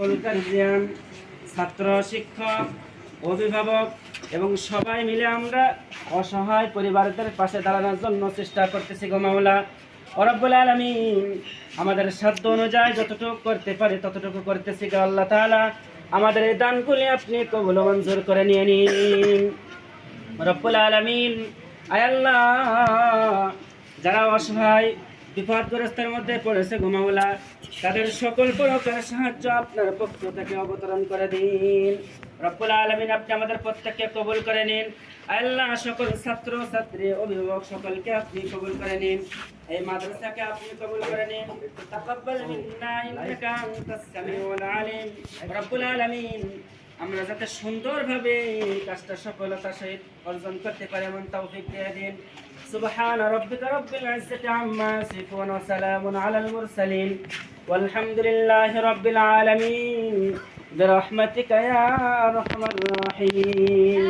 সকল গার্জিয়ান ছাত্র, শিক্ষক, অভিভাবক এবং সবাই মিলে আমরা অসহায় পরিবারদের পাশে দাঁড়ানোর জন্য চেষ্টা করতেছি গো মাওলা। অরব্বুল আলমিন, আমাদের সাধ্য অনুযায়ী যতটুকু করতে পারি ততটুকু করতেছি গো আল্লাহ তাআলা। আমাদের এই দানগুলি আপনি কবুল মঞ্জুর করে নিয়ে নিন। রব্বুল আলমিন আয়াল্লাহ যারা অসহায় বিপদগ্রস্তের মধ্যে পড়েছে ঘুমাওলা তাদের সকল প্রকার সাহায্য আপনার পক্ষ থেকে অবতরণ করে দিন। রব্বুল আলমিন, আপনি আমাদের প্রত্যেককে কবুল করে নিন। আল্লাহ সকল ছাত্র, ছাত্রী, অভিভাবক সকলকে আপনি কবুল করে নিন। এই মাদ্রাসাকে আপনি কবুল করে নিন। তাকাব্বাল মিন্না, ইন্নাকা আনতাস সামিউল আলিম। রব্বুল আলামিন আমরা যাতে সুন্দরভাবে এই কাজটা সফলতার সহিত অর্জন করতে পারি এমন তৌফিক দিয়ে দিন سبحان ربك رب العزة عما يصفون وسلام على المرسلين والحمد لله رب العالمين برحمتك يا أرحم الراحمين